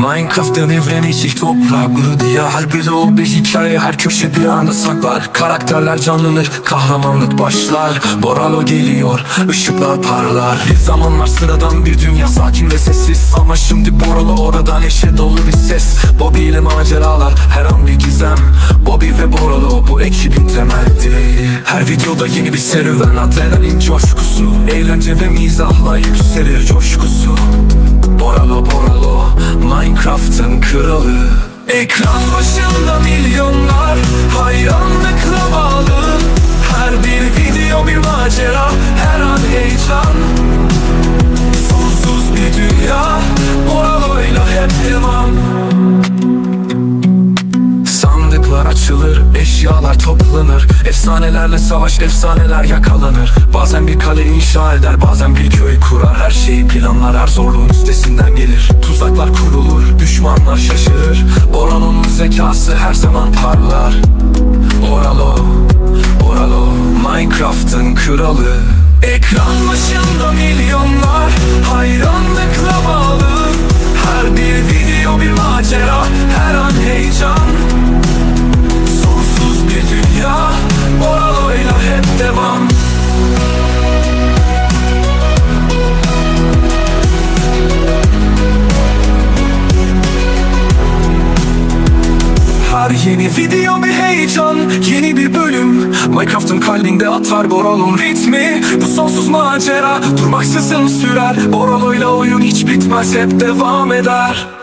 Minecraft'ın evreni çift topraklı diye. Her biri o bir hikaye her köşe bir anda saklar. Karakterler canlanır kahramanlık başlar. Boralo geliyor ışıklar parlar. Bir zamanlar sıradan bir dünya sakin ve sessiz. Ama şimdi Boralo orada neşe dolu bir ses. Bobby ile maceralar her an bir gizem. Bobby ve Boralo bu ekibin temel direği Her videoda yeni bir serüven adrenalin coşkusu. Eğlence ve mizahla yükselir coşkusu Minecraft'ın kralı. Ekran başında milyonlar Hayranlıkla bağlı. Her bir video bir macera Her an heyecan. Sonsuz bir dünya Boralo'yla hep devam. Sandıklar açılır, eşyalar toplanır. Efsanelerle savaş, efsaneler yakalanır. Bazen bir kale inşa eder, bazen bir köy kurar. Her şeyi planlar, her zorluğun üstesinden gelir. Tuzaklar kurulur, düşmanlar şaşırır. Boralo'nun zekası her zaman parlar. Boralo, Boralo, Minecraft'ın kralı. Ekran başında milyonlar Her yeni video bir heyecan Yeni bir bölüm. Minecraft'ın kalbinde atar Boralo'nun ritmi. Bu sonsuz macera Durmaksızın sürer. Boralo'yla oyun hiç bitmez Hep devam eder